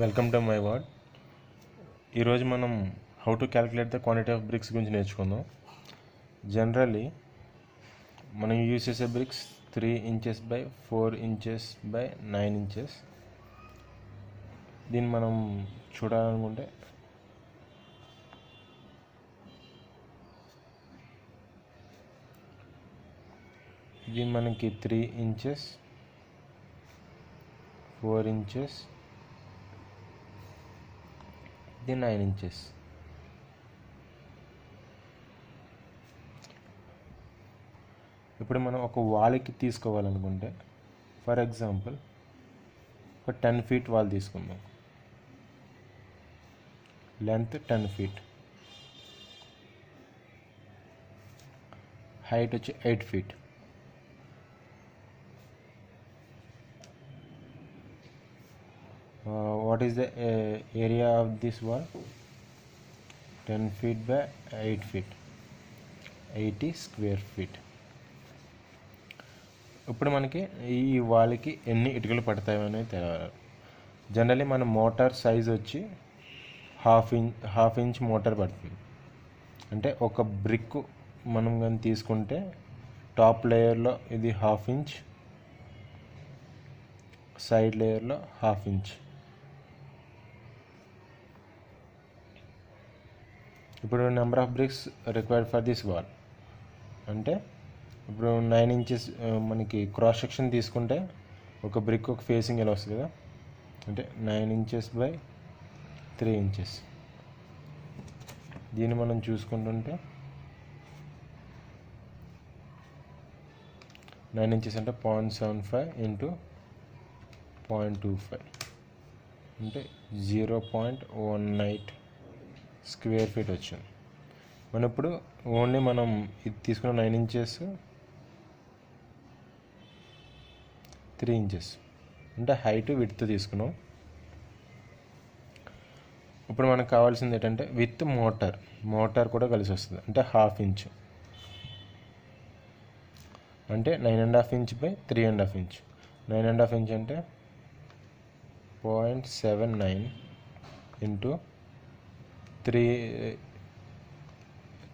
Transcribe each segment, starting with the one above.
Welcome to my word. ఈరోజు మనం how to calculate the quantity of bricks గురించి నేర్చుకుందాం. జనరల్లీ మనం యూజ్ చేసే bricks three inches by four inches by nine inches దీన్ని మనం చూడాలనుకుంటే ఇది మనకి త్రీ ఇంచెస్ ఫోర్ ఇంచెస్ ఇది నైన్ ఇంచెస్ ఇప్పుడు మనం ఒక వాల్కి తీసుకోవాలనుకుంటే ఫర్ ఎగ్జాంపుల్ ఒక టెన్ ఫీట్ వాల్ తీసుకుందాం. లెంత్ టెన్ ఫీట్ హైట్ వచ్చి eight feet Uh, what is the uh, area of this wall? 10 feet by 8 feet. 80 square feet ఇప్పుడు మనకి ఈ వాళ్ళకి ఎన్ని ఇటుకలు పడతాయి అనేది జనరలీ మన మోటార్ సైజ్ వచ్చి half inch half inch mortar పడుతుంది. అంటే ఒక బ్రిక్ మనం కానీ తీసుకుంటే టాప్ లేయర్లో ఇది హాఫ్ ఇంచ్ సైడ్ లేయర్లో హాఫ్ ఇంచ్ ఇప్పుడు number of bricks required for this wall అంటే ఇప్పుడు నైన్ ఇంచెస్ మనకి క్రాస్ సెక్షన్ తీసుకుంటే ఒక బ్రిక్ ఒక ఫేసింగ్ ఎలా వస్తుంది కదా? అంటే nine inches by three inches దీన్ని మనం చూసుకుంటుంటే నైన్ ఇంచెస్ అంటే point seven five into point two five అంటే zero point one nine square feet వచ్చింది. మన ఇప్పుడు ఓన్లీ మనం ఇది తీసుకున్న నైన్ ఇంచెస్ త్రీ ఇంచెస్. అంటే హైట్ విత్ తీసుకున్నాం. ఇప్పుడు మనకు కావాల్సింది ఏంటంటే విత్ మోటార్. మోటార్ కూడా కలిసి వస్తుంది. అంటే హాఫ్ ఇంచ్. అంటే nine and half inch by three and half inch. Nine and half inch అంటే point seven nine into three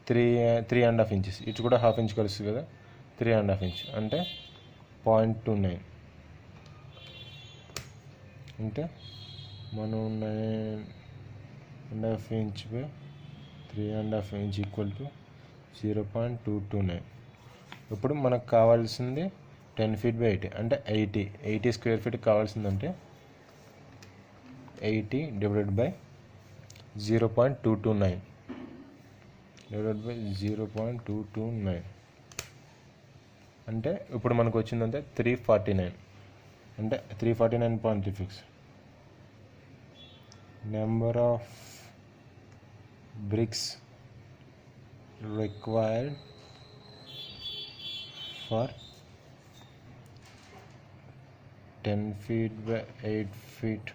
three three and half inches ఇటు కూడా హాఫ్ ఇంచ్ కలుస్తుంది కదా? త్రీ అండ్ హాఫ్ ఇంచ్ అంటే point two nine అంటే మనం nine and half inch by three and half inch equal to zero point two two nine ఇప్పుడు మనకు కావాల్సింది టెన్ ఫీట్ బై ఎయిటీ అంటే eighty eighty square feet కావాల్సిందంటే eighty divided by zero point two two nine divided by zero point two two nine అంటే ఇప్పుడు మనకు వచ్చిందంటే three forty nine అంటే three forty nine point three fix number of bricks required for ten feet by eight feet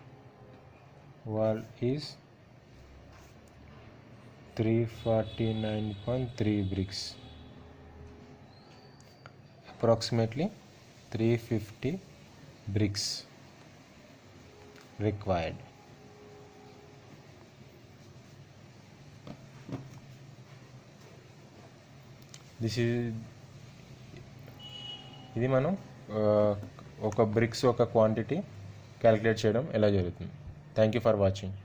three forty nine point three bricks approximately three fifty bricks required this ఇది మనం ఒక bricks ఒక quantity calculate చేయడం ఎలా జరుగుతుంది. Thank you for watching